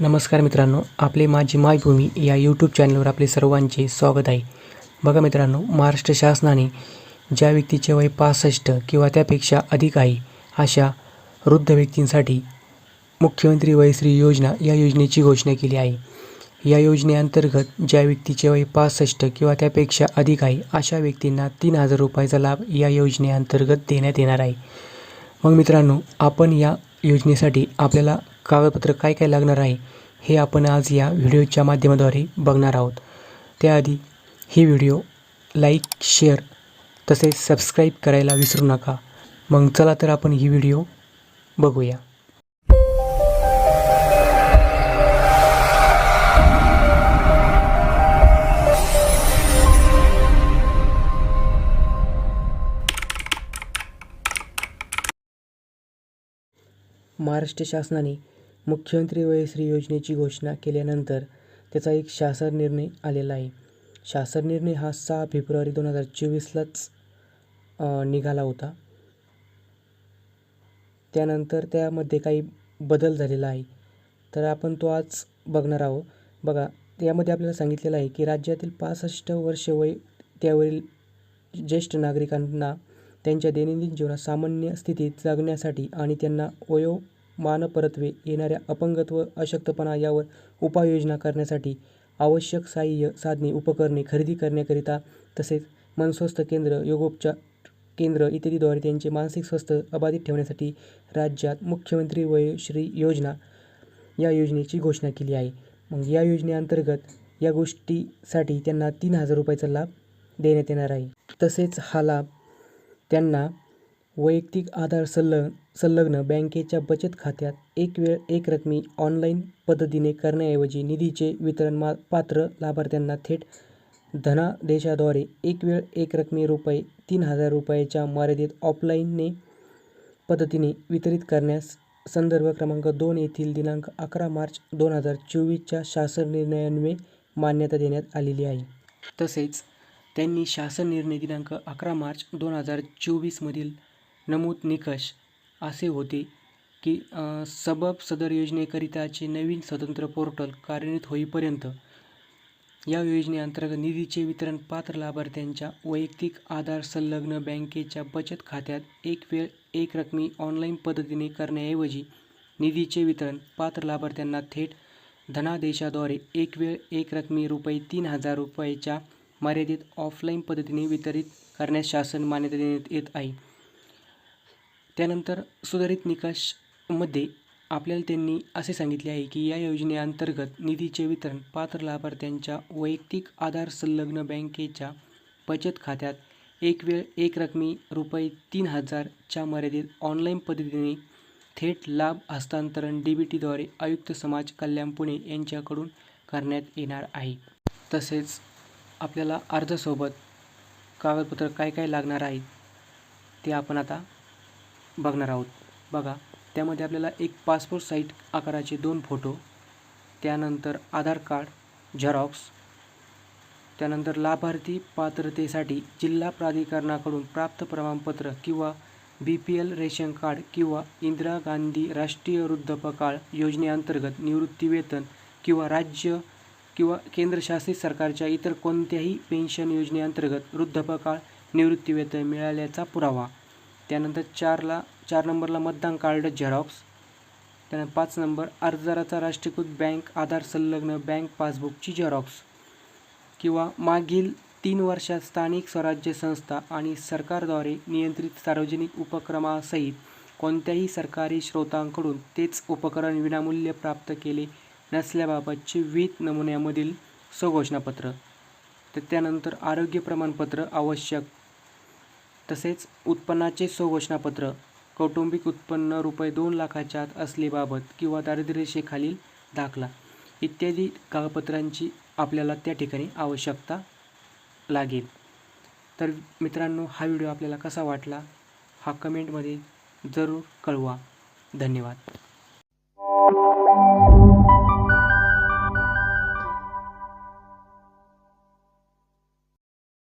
नमस्कार मित्रांनो आपले माझी मायभूमी या यूट्यूब चॅनलवर आपले सर्वांचे स्वागत आहे. बघा मित्रांनो महाराष्ट्र शासनाने ज्या व्यक्तीचे वय पासष्ट किंवा त्यापेक्षा अधिक आहे अशा वृद्ध व्यक्तींसाठी मुख्यमंत्री वयश्री योजना या योजनेची घोषणा केली आहे. या योजनेअंतर्गत ज्या व्यक्तीचे वय पासष्ट किंवा त्यापेक्षा अधिक आहे अशा व्यक्तींना तीन हजार रुपयाचा लाभ या योजनेअंतर्गत देण्यात येणार आहे. मग मित्रांनो आपण या योजनेसाठी आपल्याला कागदपत्र काय काय लागणार आहे हे आपण आज या व्हिडिओच्या माध्यमाद्वारे बघणार आहोत. त्याआधी ही व्हिडिओ लाईक शेअर तसेच सबस्क्राईब करायला विसरू नका. मग चला तर आपण ही व्हिडिओ बघूया. महाराष्ट्र शासनाने मुख्यमंत्री वयश्री योजनेची घोषणा केल्यानंतर त्याचा एक शासन निर्णय आलेला आहे. शासन निर्णय हा सहा फेब्रुवारी दोन हजार चोवीसलाच निघाला होता. त्यानंतर त्यामध्ये काही बदल झालेला आहे. तर आपण तो आज बघणार आहोत. बघा यामध्ये आपल्याला सांगितलेलं आहे की राज्यातील पासष्ट वर्ष वय त्यावरील ज्येष्ठ नागरिकांना त्यांच्या दैनंदिन जीवनात सामान्य स्थितीत जगण्यासाठी आणि त्यांना मानपरत्वे येणाऱ्या अपंगत्व अशक्तपणा यावर उपाययोजना करण्यासाठी आवश्यक सहाय्य साधने उपकरणे खरेदी करण्याकरिता तसेच मनस्वस्थ केंद्र योगोपचार केंद्र इत्यादीद्वारे त्यांचे मानसिक स्वस्थ अबाधित ठेवण्यासाठी राज्यात मुख्यमंत्री वयश्री योजना या योजनेची घोषणा केली आहे. मग या योजनेअंतर्गत या गोष्टीसाठी त्यांना तीन हजार रुपयाचा लाभ देण्यात येणार आहे. तसेच हा लाभ त्यांना वैयक्तिक आधार संलग्न संलग्न बँकेच्या बचत खात्यात एक वेळ एक रकमी ऑनलाईन पद्धतीने करण्याऐवजी निधीचे वितरण मा पात्र लाभार्थ्यांना थेट धनादेशाद्वारे एक वेळ एक रकमी रुपये तीन हजार रुपयाच्या मर्यादेत ऑफलाईनने पद्धतीने वितरित करण्यास संदर्भ क्रमांक दोन येथील दिनांक अकरा मार्च दोन हजार चोवीसच्या शासन निर्णयान्वये मान्यता देण्यात आलेली आहे. तसेच त्यांनी शासन निर्णय दिनांक अकरा मार्च दोन हजार चोवीसमधील नमूद निकष असे होते की सबब सदर योजनेकरिताचे नवीन स्वतंत्र पोर्टल कार्यान्वित होईपर्यंत या योजनेअंतर्गत निधीचे वितरण पात्र लाभार्थ्यांच्या वैयक्तिक आधार संलग्न बँकेच्या बचत खात्यात एक वेळ एक रकमी ऑनलाईन पद्धतीने करण्याऐवजी निधीचे वितरण पात्र लाभार्थ्यांना थेट धनादेशाद्वारे एक वेळ एक रकमी रुपये तीन हजार रुपयाच्या मर्यादित ऑफलाईन पद्धतीने वितरित करण्यास शासन मान्यता देण्यात येत आहे. त्यानंतर सुधारित निकषमध्ये आपल्याला त्यांनी असे सांगितले आहे की या योजनेअंतर्गत निधीचे वितरण पात्र लाभार्थ्यांच्या वैयक्तिक आधार संलग्न बँकेच्या बचत खात्यात एक वेळ एक रकमी रुपये तीन हजारच्या मर्यादेत ऑनलाईन पद्धतीने थेट लाभ हस्तांतरण डी बी टीद्वारे आयुक्त समाज कल्याण पुणे यांच्याकडून करण्यात येणार आहे. तसेच आपल्याला अर्जासोबत कागदपत्र काय काय लागणार आहेत ते आपण आता बघणार आहोत. बघा त्यामध्ये आपल्याला एक पासपोर्ट साईट आकाराचे दोन फोटो त्यानंतर आधार कार्ड झेरॉक्स त्यानंतर लाभार्थी पात्रतेसाठी जिल्हा प्राधिकरणाकडून प्राप्त प्रमाणपत्र किंवा B P L ration card किंवा इंदिरा गांधी राष्ट्रीय वृद्धापकाळ योजनेअंतर्गत निवृत्तीवेतन किंवा राज्य किंवा केंद्रशासित सरकारच्या इतर कोणत्याही पेन्शन योजनेअंतर्गत वृद्धापकाळ निवृत्तीवेतन मिळाल्याचा पुरावा. त्यानंतर चारला चार नंबरला मतदान कार्ड झेरॉक्स. त्यानंतर पाच नंबर अर्जदाराचा राष्ट्रीयकृत बँक आधार संलग्न बँक पासबुकची झेरॉक्स. किंवा मागील तीन वर्षात स्थानिक स्वराज्य संस्था आणि सरकारद्वारे नियंत्रित सार्वजनिक उपक्रमासहित कोणत्याही सरकारी स्रोतांकडून तेच उपकरण विनामूल्य प्राप्त केले नसल्याबाबतचे विविध नमुन्यामधील स्वघोषणापत्र तर त्यानंतर आरोग्य प्रमाणपत्र आवश्यक तसेच उत्पन्नाचे स्वघोषणापत्र कौटुंबिक उत्पन्न रुपये दोन लाखाच्या आत असलेबाबत किंवा दारिद्र्यरेषेखालील दाखला इत्यादी कागदपत्रांची आपल्याला त्या ठिकाणी आवश्यकता लागेल. तर मित्रांनो हा व्हिडिओ आपल्याला कसा वाटला? हा कमेंटमध्ये जरूर कळवा. धन्यवाद.